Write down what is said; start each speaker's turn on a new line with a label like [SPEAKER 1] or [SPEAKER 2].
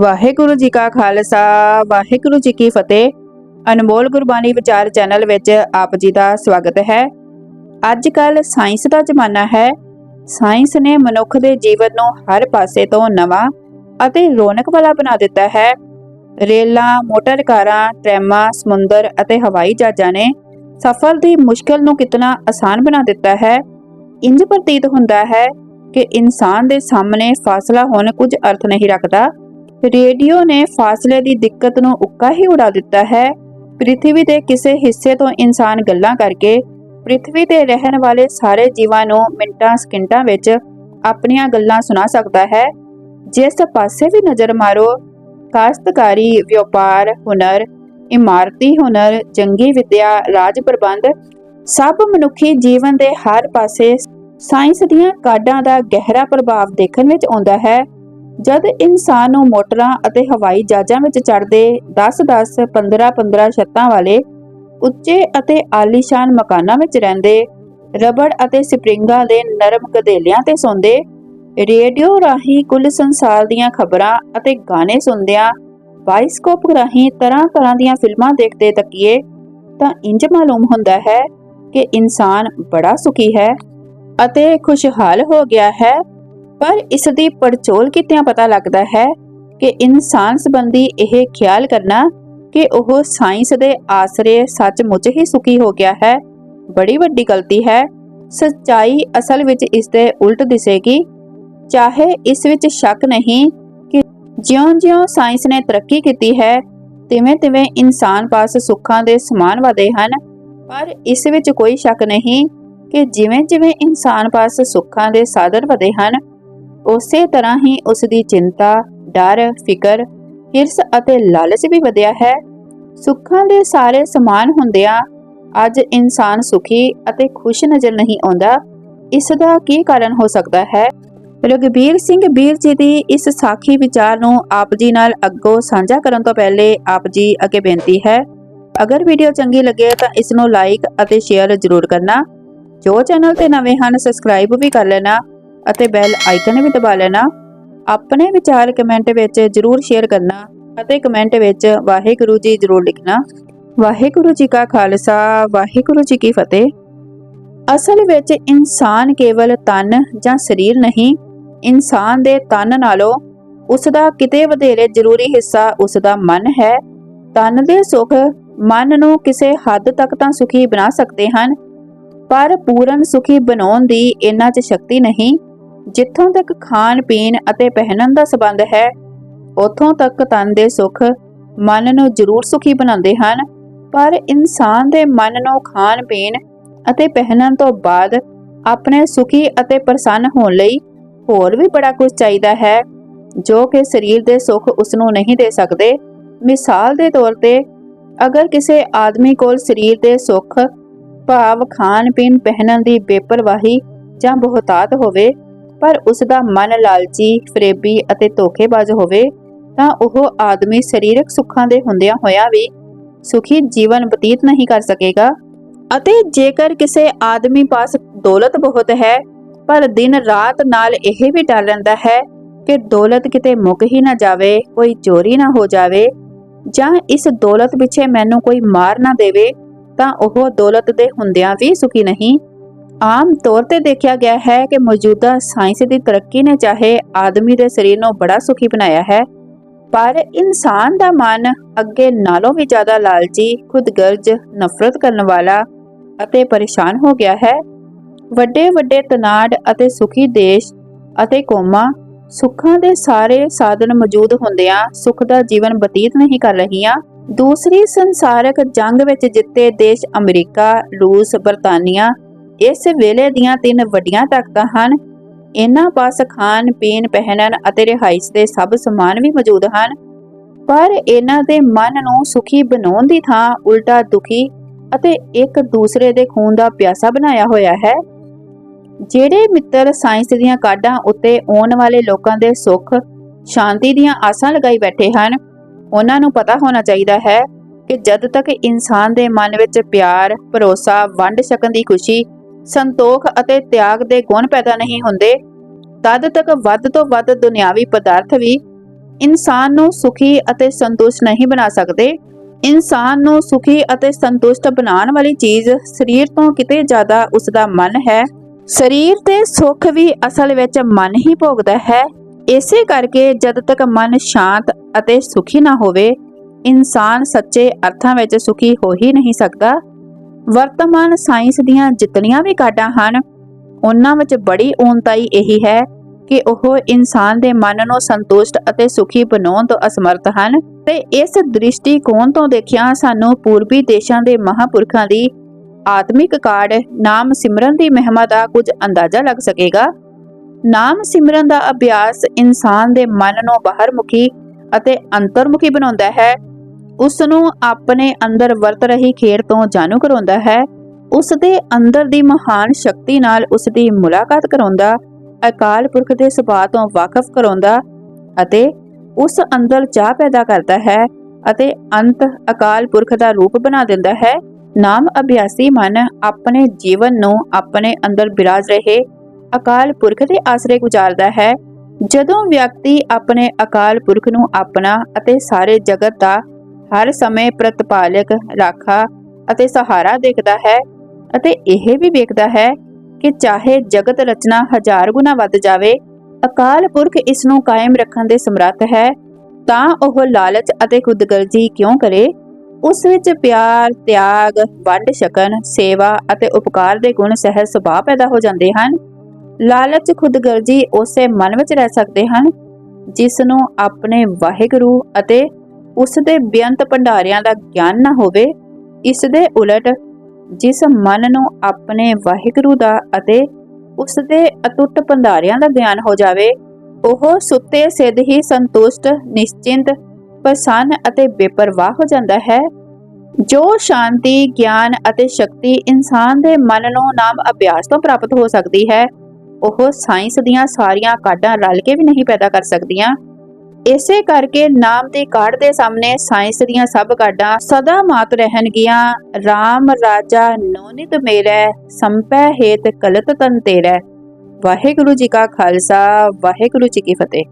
[SPEAKER 1] ਵਾਹਿਗੁਰੂ ਜੀ ਕਾ ਖਾਲਸਾ, ਵਾਹਿਗੁਰੂ ਜੀ ਕੀ ਫਤਿਹ। ਅਨਮੋਲ ਗੁਰਬਾਣੀ ਵਿਚਾਰ ਚੈਨਲ ਵਿੱਚ ਆਪ ਜੀ ਦਾ ਸਵਾਗਤ ਹੈ। ਅੱਜ ਕੱਲ ਸਾਇੰਸ ਦਾ ਜ਼ਮਾਨਾ ਹੈ। ਸਾਇੰਸ ਨੇ ਮਨੁੱਖ ਦੇ ਜੀਵਨ ਨੂੰ ਹਰ ਪਾਸੇ ਤੋਂ ਨਵਾਂ ਅਤੇ ਰੌਣਕ ਵਾਲਾ ਬਣਾ ਦਿੱਤਾ ਹੈ। ਰੇਲਾਂ, ਮੋਟਰ ਕਾਰਾਂ ਟ੍ਰੈਮਾਂ ਸਮੁੰਦਰ ਅਤੇ ਹਵਾਈ ਜਹਾਜ਼ਾਂ ਨੇ ਸਫ਼ਰ ਦੀ ਮੁਸ਼ਕਲ ਨੂੰ ਕਿਤਨਾ ਆਸਾਨ ਬਣਾ ਦਿੱਤਾ ਹੈ। ਇੰਜ ਪ੍ਰਤੀਤ ਹੁੰਦਾ ਹੈ ਕਿ ਇਨਸਾਨ ਦੇ ਸਾਹਮਣੇ ਫਾਸਲਾ ਹੋਣ ਕੁਝ ਅਰਥ ਨਹੀਂ ਰੱਖਦਾ। ਰੇਡੀਓ ਨੇ ਫਾਸਲੇ ਦੀ ਦਿੱਕਤ ਨੂੰ ਉੱਕਾ ਹੀ ਉਡਾ ਦਿੱਤਾ ਹੈ। ਪ੍ਰithvi ਦੇ ਕਿਸੇ ਹਿੱਸੇ ਤੋਂ ਇਨਸਾਨ ਗੱਲਾਂ ਕਰਕੇ ਪ੍ਰithvi ਤੇ ਰਹਿਣ ਵਾਲੇ ਸਾਰੇ ਜੀਵਾਂ ਨੂੰ ਮਿੰਟਾਂ ਸਕਿੰਟਾਂ ਵਿੱਚ ਆਪਣੀਆਂ ਗੱਲਾਂ ਸੁਣਾ ਸਕਦਾ ਹੈ। ਜਿਸ ਪਾਸੇ ਵੀ ਨਜ਼ਰ ਮਾਰੋ, ਕਾਸ਼ਤਕਾਰੀ ਵਪਾਰ, ਹੁਨਰ, ਇਮਾਰਤੀ ਹੁਨਰ, ਜੰਗੀ ਵਿਦਿਆ, ਰਾਜ ਪ੍ਰਬੰਧ, ਸਭ ਮਨੁੱਖੀ ਜੀਵਨ ਦੇ ਹਰ ਪਾਸੇ ਸਾਇੰਸ ਦੀਆਂ ਕਾਢਾਂ ਦਾ ਗਹਿਰਾ ਪ੍ਰਭਾਵ ਦੇਖਣ ਵਿੱਚ ਆਉਂਦਾ ਹੈ। ਜਦ ਇਨਸਾਨ ਨੂੰ ਮੋਟਰਾਂ ਅਤੇ ਹਵਾਈ ਜਹਾਜ਼ਾਂ ਵਿੱਚ ਚੜ੍ਹਦੇ 10-10 15-15 ਛੱਤਾਂ ਵਾਲੇ ਉੱਚੇ ਅਤੇ ਆਲੀਸ਼ਾਨ ਮਕਾਨਾਂ ਵਿੱਚ ਰਹਿੰਦੇ, ਰਬੜ ਅਤੇ ਸਪਰਿੰਗਾਂ ਦੇ ਨਰਮ ਗਦੇਲਿਆਂ ਤੇ ਸੌਂਦੇ, ਰੇਡੀਓ ਰਾਹੀਂ ਕੁੱਲ ਸੰਸਾਰ ਦੀਆਂ ਖਬਰਾਂ ਅਤੇ ਗਾਣੇ ਸੁਣਦਿਆਂ, ਬਾਈਸਕੋਪ ਰਾਹੀਂ ਤਰ੍ਹਾਂ-ਤਰ੍ਹਾਂ ਦੀਆਂ ਫਿਲਮਾਂ ਦੇਖਦੇ ਤੱਕੀਏ, ਤਾਂ ਇੰਜ ਮਾਲੂਮ ਹੁੰਦਾ ਹੈ ਕਿ ਇਨਸਾਨ ਬੜਾ ਸੁਖੀ ਹੈ ਅਤੇ ਖੁਸ਼ਹਾਲ ਹੋ ਗਿਆ ਹੈ। ਪਰ ਇਸ ਦੀ ਪੜਚੋਲ ਕਿਤਿਆਂ ਪਤਾ ਲੱਗਦਾ ਹੈ ਕਿ ਇਨਸਾਨ ਸੰਬੰਧੀ ਇਹ ਖਿਆਲ ਕਰਨਾ ਕਿ ਉਹ ਸਾਇੰਸ ਦੇ ਆਸਰੇ ਸੱਚਮੁੱਚ ਹੀ ਸੁਖੀ ਹੋ ਗਿਆ ਹੈ, ਬੜੀ ਵੱਡੀ ਗਲਤੀ ਹੈ। ਸੱਚਾਈ ਅਸਲ ਵਿੱਚ ਇਸ ਦੇ ਉਲਟ ਦਿਸੇਗੀ। ਚਾਹੇ ਇਸ ਵਿੱਚ ਸ਼ੱਕ ਨਹੀਂ ਕਿ ਜਿਉਂ-ਜਿਉਂ ਸਾਇੰਸ ਨੇ ਤਰੱਕੀ ਕੀਤੀ ਹੈ, ਤਿਵੇਂ-ਤਿਵੇਂ ਇਨਸਾਨ ਪਾਸ ਸੁੱਖਾਂ ਦੇ ਸਮਾਨ ਵਧੇ ਹਨ। ਪਰ ਇਸ ਵਿੱਚ ਕੋਈ ਸ਼ੱਕ ਨਹੀਂ ਕਿ ਜਿਵੇਂ-ਜਿਵੇਂ ਇਨਸਾਨ ਪਾਸ ਸੁੱਖਾਂ ਦੇ ਸਾਧਨ ਵਧੇ ਹਨ ਉਸੇ ਤਰ੍ਹਾਂ ਹੀ ਉਸ ਦੀ ਚਿੰਤਾ, ਡਰ, ਫਿਕਰ, ਹਿਰਸ ਅਤੇ ਲਾਲਚ ਵੀ ਵਧਿਆ ਹੈ। ਸੁੱਖਾਂ ਦੇ ਸਾਰੇ ਸਮਾਨ ਹੁੰਦਿਆਂ ਅੱਜ ਇਨਸਾਨ ਸੁਖੀ ਅਤੇ ਖੁਸ਼ ਨਜ਼ਰ ਨਹੀਂ ਆਉਂਦਾ। ਇਸ ਦਾ ਕੀ ਕਾਰਨ ਹੋ ਸਕਦਾ ਹੈ? ਰਗਬੀਰ ਸਿੰਘ ਵੀਰ ਜੀ ਦੀ ਇਸ ਸਾਖੀ ਵਿਚਾਰ ਨੂੰ ਆਪ ਜੀ ਨਾਲ ਅੱਗੋਂ ਸਾਂਝਾ ਕਰਨ ਤੋਂ ਪਹਿਲੇ ਆਪ ਜੀ ਅੱਗੇ ਬੇਨਤੀ ਹੈ। ਅਗਰ ਵੀਡੀਓ ਚੰਗੀ ਲੱਗੇ ਤਾਂ ਇਸ ਨੂੰ ਲਾਈਕ ਅਤੇ ਸ਼ੇਅਰ ਜ਼ਰੂਰ ਕਰਨਾ। ਜੋ ਚੈਨਲ ਤੇ ਨਵੇਂ ਹਨ ਸਬਸਕ੍ਰਾਈਬ ਵੀ ਕਰ ਲੈਣਾ। ਅਤੇ ਬੈਲ ਆਈਕਨ ਵੀ ਦਬਾ ਲੈਣਾ। ਆਪਣੇ ਵਿਚਾਰ ਕਮੈਂਟ ਵਿੱਚ ਜ਼ਰੂਰ ਸ਼ੇਅਰ ਕਰਨਾ ਅਤੇ ਕਮੈਂਟ ਵਿੱਚ ਵਾਹਿਗੁਰੂ ਜੀ ਜ਼ਰੂਰ ਲਿਖਣਾ। ਵਾਹਿਗੁਰੂ ਜੀ ਕਾ ਖਾਲਸਾ, ਵਾਹਿਗੁਰੂ ਜੀ ਕੀ ਫਤਿਹ। ਅਸਲ ਵਿੱਚ ਇਨਸਾਨ ਕੇਵਲ ਤਨ ਜਾਂ ਸਰੀਰ ਨਹੀਂ, ਇਨਸਾਨ ਦੇ ਤਨ ਨਾਲੋਂ ਉਸ ਦਾ ਕਿਤੇ ਵਧੇਰੇ ਜ਼ਰੂਰੀ ਹਿੱਸਾ ਉਸ ਦਾ ਮਨ ਹੈ। ਤਨ ਦੇ ਸੁਖ ਮਨ ਨੂੰ ਕਿਸੇ ਹੱਦ ਤੱਕ ਤਾਂ ਸੁਖੀ ਬਣਾ ਸਕਦੇ ਹਨ, ਪਰ ਪੂਰਨ ਸੁਖੀ ਬਣਾਉਣ ਦੀ ਇਹਨਾਂ 'ਚ ਸ਼ਕਤੀ ਨਹੀਂ। ਜਿੱਥੋਂ ਤੱਕ ਖਾਣ ਪੀਣ ਅਤੇ ਪਹਿਨਣ ਦਾ ਸਬੰਧ ਹੈ, ਉਥੋਂ ਤੱਕ ਤਨ ਦੇ ਸੁੱਖ, ਮਨ ਨੂੰ ਜ਼ਰੂਰ ਸੁਖੀ ਬਣਾਉਂਦੇ ਹਨ, ਪਰ ਇਨਸਾਨ ਦੇ ਮਨ ਨੂੰ ਖਾਣ ਪੀਣ ਅਤੇ ਪਹਿਨਣ ਤੋਂ ਬਾਅਦ ਆਪਣੇ ਸੁਖੀ ਅਤੇ ਪ੍ਰਸੰਨ ਹੋਣ ਲਈ ਹੋਰ ਵੀ ਬੜਾ ਕੁਝ ਚਾਹੀਦਾ ਹੈ, ਜੋ ਕਿ ਸਰੀਰ ਦੇ ਸੁੱਖ ਉਸ ਨੂੰ ਨਹੀਂ ਦੇ ਸਕਦੇ। ਮਿਸਾਲ ਦੇ ਤੌਰ ਤੇ, ਅਗਰ ਕਿਸੇ ਆਦਮੀ ਕੋਲ ਸਰੀਰ ਦੇ ਸੁੱਖ, ਭਾਵ ਖਾਣ ਪੀਣ, ਪਹਿਨਣ ਦੀ ਬੇਪਰਵਾਹੀ ਜਾਂ ਬਹੁਤਾਤ ਹੋਵੇ ਪਰ ਉਸ ਦਾ ਮਨ ਲਾਲਚੀ, ਫਰੇਬੀ ਅਤੇ ਧੋਖੇਬਾਜ਼ ਹੋਵੇ, ਤਾਂ ਉਹ ਆਦਮੀ ਸਰੀਰਕ ਸੁੱਖਾਂ ਦੇ ਹੁੰਦਿਆਂ ਹੋਇਆਂ ਵੀ ਸੁਖੀ ਜੀਵਨ ਬਤੀਤ ਨਹੀਂ ਕਰ ਸਕੇਗਾ। ਅਤੇ ਜੇਕਰ ਕਿਸੇ ਆਦਮੀ ਪਾਸ ਦੌਲਤ ਬਹੁਤ ਹੈ, ਪਰ ਦਿਨ ਰਾਤ ਨਾਲ ਇਹ ਵੀ ਡਰ ਰਹਿੰਦਾ ਹੈ ਕਿ ਦੌਲਤ ਕਿਤੇ ਮੁੱਕ ਹੀ ਨਾ ਜਾਵੇ, ਕੋਈ ਚੋਰੀ ਨਾ ਹੋ ਜਾਵੇ, ਜਾਂ ਇਸ ਦੌਲਤ ਪਿੱਛੇ ਮੈਨੂੰ ਕੋਈ ਮਾਰ ਨਾ ਦੇਵੇ, ਤਾਂ ਉਹ ਦੌਲਤ ਦੇ ਹੁੰਦਿਆਂ ਵੀ ਸੁਖੀ ਨਹੀਂ। ਆਮ ਤੌਰ ਤੇ ਦੇਖਿਆ ਗਿਆ ਹੈ ਕਿ ਮੌਜੂਦਾ ਸਾਇੰਸ ਦੀ ਤਰੱਕੀ ਨੇ ਚਾਹੇ ਆਦਮੀ ਦੇ ਸਰੀਰ ਨੂੰ ਬੜਾ ਸੁਖੀ ਬਣਾਇਆ ਹੈ, ਪਰ ਇਨਸਾਨ ਦਾ ਮਨ ਅੱਗੇ ਨਾਲੋਂ ਵੀ ਜ਼ਿਆਦਾ ਲਾਲਚੀ, ਖੁਦਗਰਜ਼, ਨਫ਼ਰਤ ਕਰਨ ਵਾਲਾ ਅਤੇ ਪਰੇਸ਼ਾਨ ਹੋ ਗਿਆ ਹੈ। ਵੱਡੇ ਵੱਡੇ ਤਨਾੜ ਅਤੇ ਸੁਖੀ ਦੇਸ਼ ਅਤੇ ਕੌਮਾਂ ਸੁੱਖਾਂ ਦੇ ਸਾਰੇ ਸਾਧਨ ਮੌਜੂਦ ਹੁੰਦਿਆਂ ਸੁਖ ਦਾ ਜੀਵਨ ਬਤੀਤ ਨਹੀਂ ਕਰ ਰਹੀਆਂ। ਦੂਸਰੀ ਸੰਸਾਰਕ ਜੰਗ ਵਿੱਚ ਜਿੱਤੇ ਦੇਸ਼ ਅਮਰੀਕਾ, ਰੂਸ, ਬਰਤਾਨੀਆ ਇਸ ਵੇਲੇ ਦੀਆਂ ਤਿੰਨ ਵੱਡੀਆਂ ਤਾਕਤਾਂ ਹਨ। ਇਹਨਾਂ ਪਾਸ ਖਾਣ ਪੀਣ ਪਹਿਨਣ ਅਤੇ ਰਿਹਾਇਸ਼ ਦੇ ਸਭ ਸਮਾਨ ਵੀ ਮੌਜੂਦ ਹਨ। ਪਰ ਇਹਨਾਂ ਦੇ ਮਨ ਨੂੰ ਸੁਖੀ ਬਣਾਉਣ ਦੀ ਥਾਂ ਉਲਟਾ ਦੁਖੀ ਅਤੇ ਇੱਕ ਦੂਸਰੇ ਦੇ ਖੂਨ ਦਾ ਪਿਆਸਾ ਬਣਾਇਆ ਹੋਇਆ ਹੈ। ਜਿਹੜੇ ਮਿੱਤਰ ਸਾਇੰਸ ਦੀਆਂ ਕਾਢਾਂ ਉੱਤੇ ਆਉਣ ਵਾਲੇ ਲੋਕਾਂ ਦੇ ਸੁੱਖ ਸ਼ਾਂਤੀ ਦੀਆਂ ਆਸਾਂ ਲਗਾਈ ਬੈਠੇ ਹਨ ਉਹਨਾਂ ਨੂੰ ਪਤਾ ਹੋਣਾ ਚਾਹੀਦਾ ਹੈ ਕਿ ਜਦ ਤੱਕ ਇਨਸਾਨ ਦੇ ਮਨ ਵਿੱਚ ਪਿਆਰ, ਭਰੋਸਾ, ਵੰਡ ਸਕਣ ਦੀ ਖੁਸ਼ੀ, ਸੰਤੋਖ ਅਤੇ ਤਿਆਗ ਦੇ ਗੁਣ ਪੈਦਾ ਨਹੀਂ ਹੁੰਦੇ, ਤਦ ਤੱਕ ਵੱਧ ਤੋਂ ਵੱਧ ਦੁਨਿਆਵੀ ਪਦਾਰਥ ਵੀ ਇਨਸਾਨ ਨੂੰ ਸੁਖੀ ਅਤੇ ਸੰਤੁਸ਼ਟ ਨਹੀਂ ਬਣਾ ਸਕਦੇ। ਇਨਸਾਨ ਨੂੰ ਸੁਖੀ ਅਤੇ ਸੰਤੁਸ਼ਟ ਬਣਾਉਣ ਵਾਲੀ ਚੀਜ਼ ਸਰੀਰ ਤੋਂ ਕਿਤੇ ਜ਼ਿਆਦਾ ਉਸ ਦਾ ਮਨ ਹੈ। ਸਰੀਰ ਤੇ ਸੁੱਖ ਵੀ ਅਸਲ ਵਿੱਚ ਮਨ ਹੀ ਭੋਗਦਾ ਹੈ। ਇਸੇ ਕਰਕੇ ਜਦ ਤੱਕ ਮਨ ਸ਼ਾਂਤ ਅਤੇ ਸੁਖੀ ਨਾ ਹੋਵੇ, ਇਨਸਾਨ ਸੱਚੇ ਅਰਥਾਂ ਵਿੱਚ ਸੁਖੀ ਹੋ ਹੀ ਨਹੀਂ ਸਕਦਾ। ਵਰਤਮਾਨ ਸਾਇੰਸ ਦੀਆਂ ਜਿਤਨੀਆਂ ਵੀ ਕਾਢਾਂ ਹਨ, ਉਹਨਾਂ ਵਿੱਚ ਬੜੀ ਊਨਤਾਈ ਇਹੀ ਹੈ ਕਿ ਉਹ ਇਨਸਾਨ ਦੇ ਮਨ ਨੂੰ ਸੰਤੁਸ਼ਟ ਅਤੇ ਸੁਖੀ ਬਣਾਉਣ ਤੋਂ ਅਸਮਰਥ ਹਨ। ਤੇ ਇਸ ਦ੍ਰਿਸ਼ਟੀਕੋਣ ਤੋਂ ਦੇਖਿਆ, ਸਾਨੂੰ ਪੂਰਬੀ ਦੇਸ਼ਾਂ ਦੇ ਮਹਾਪੁਰਖਾਂ ਦੀ ਆਤਮਿਕ ਕਾਢ, ਨਾਮ ਸਿਮਰਨ ਦੀ ਮਹਿਮਾ ਦਾ ਕੁਝ ਅੰਦਾਜ਼ਾ ਲੱਗ ਸਕੇਗਾ। ਨਾਮ ਸਿਮਰਨ ਦਾ ਅਭਿਆਸ ਇਨਸਾਨ ਦੇ ਮਨ ਨੂੰ ਬਾਹਰਮੁਖੀ ਅਤੇ ਅੰਤਰਮੁਖੀ ਬਣਾਉਂਦਾ ਹੈ। ਉਸ ਨੂੰ ਆਪਣੇ ਅੰਦਰ ਵਰਤ ਰਹੀ ਖੇਡ ਤੋਂ ਜਾਣੂ ਕਰਾਉਂਦਾ ਹੈ। ਉਸ ਦੇ ਅੰਦਰ ਦੀ ਮਹਾਨ ਸ਼ਕਤੀ ਨਾਲ ਉਸ ਦੀ ਮੁਲਾਕਾਤ ਕਰਾਉਂਦਾ, ਅਕਾਲ ਪੁਰਖ ਦੇ ਸੁਭਾਅ ਤੋਂ ਵਾਕਿਫ ਕਰਾਉਂਦਾ ਅਤੇ ਉਸ ਅੰਦਰ ਚਾਹ ਪੈਦਾ ਕਰਦਾ ਹੈ ਅਤੇ ਅੰਤ ਅਕਾਲ ਪੁਰਖ ਦਾ ਰੂਪ ਬਣਾ ਦਿੰਦਾ ਹੈ। ਨਾਮ ਅਭਿਆਸੀ ਮਨ ਆਪਣੇ ਜੀਵਨ ਨੂੰ ਆਪਣੇ ਅੰਦਰ ਬਿਰਾਜ ਰਹੇ ਅਕਾਲ ਪੁਰਖ ਦੇ ਆਸਰੇ ਗੁਜ਼ਾਰਦਾ ਹੈ। ਜਦੋਂ ਵਿਅਕਤੀ ਆਪਣੇ ਅਕਾਲ ਪੁਰਖ ਨੂੰ ਆਪਣਾ ਅਤੇ ਸਾਰੇ ਜਗਤ ਦਾ ਹਰ ਸਮੇਂ ਪ੍ਰਤਪਾਲਕ ਰਾਖਾ ਅਤੇ ਸਹਾਰਾ ਦੇਖਦਾ ਹੈ ਅਤੇ ਇਹ ਵੀ ਵੇਖਦਾ ਹੈ ਕਿ ਚਾਹੇ ਜਗਤ ਰਚਨਾ ਹਜ਼ਾਰ ਗੁਣਾ ਵੱਧ ਜਾਵੇ, ਅਕਾਲ ਪੁਰਖ ਇਸ ਨੂੰ ਕਾਇਮ ਰੱਖਣ ਦੇ ਸਮਰੱਥ ਹੈ, ਤਾਂ ਉਹ ਲਾਲਚ ਅਤੇ ਖੁਦਗਰਜ਼ੀ ਕਿਉਂ ਕਰੇ? ਉਸ ਵਿੱਚ ਪਿਆਰ, ਤਿਆਗ, ਵੰਡ ਛਕਣ, ਸੇਵਾ ਅਤੇ ਉਪਕਾਰ ਦੇ ਗੁਣ ਸਹਿਜ ਸੁਭਾਅ ਪੈਦਾ ਹੋ ਜਾਂਦੇ ਹਨ। ਲਾਲਚ, ਖੁਦਗਰਜ਼ੀ ਉਸੇ ਮਨ ਵਿੱਚ ਰਹਿ ਸਕਦੇ ਹਨ, ਜਿਸ ਨੂੰ ਆਪਣੇ ਵਾਹਿਗੁਰੂ ਅਤੇ ਉਸ ਦੇ ਬੇਅੰਤ ਭੰਡਾਰਿਆਂ ਦਾ ਗਿਆਨ ਨਾ ਹੋਵੇ ਇਸ ਦੇ ਉਲਟ ਜਿਸ ਮਨ ਨੂੰ ਆਪਣੇ ਵਾਹਿਗੁਰੂ ਦਾ ਅਤੇ ਉਸ ਦੇ ਅਟੁੱਟ ਭੰਡਾਰਿਆਂ ਦਾ ਗਿਆਨ ਹੋ ਜਾਵੇ, ਉਹ ਸੁੱਤੇ ਸਿੱਧ ਹੀ ਸੰਤੁਸ਼ਟ, ਨਿਸ਼ਚਿੰਤ, ਪ੍ਰਸੰਨ ਅਤੇ ਬੇਪਰਵਾਹ ਹੋ ਜਾਂਦਾ ਹੈ। ਜੋ ਸ਼ਾਂਤੀ, ਗਿਆਨ ਅਤੇ ਸ਼ਕਤੀ ਇਨਸਾਨ ਦੇ ਮਨ ਨੂੰ ਨਾਮ ਅਭਿਆਸ ਤੋਂ ਪ੍ਰਾਪਤ ਹੋ ਸਕਦੀ ਹੈ, ਉਹ ਸਾਇੰਸ ਦੀਆਂ ਸਾਰੀਆਂ ਕਾਢਾਂ ਰਲ ਕੇ ਵੀ ਨਹੀਂ ਪੈਦਾ ਕਰ ਸਕਦੀਆਂ। ਇਸੇ ਕਰਕੇ ਨਾਮ ਦੀ ਕਾਢ ਦੇ ਸਾਹਮਣੇ ਸਾਇੰਸ ਦੀਆਂ ਸਭ ਕਾਢਾਂ ਸਦਾ ਮਾਤ ਰਹਿਣਗੀਆਂ। RAM ਰਾਜਾ ਨੋਨਿਤ ਮੇਰਾ, ਸੰਪੈ ਹੇਤ ਕਲਤ ਤਨ ਤੇਰਾ। ਵਾਹਿਗੁਰੂ ਜੀ ਕਾ ਖਾਲਸਾ, ਵਾਹਿਗੁਰੂ ਜੀ ਕੀ ਫਤਿਹ।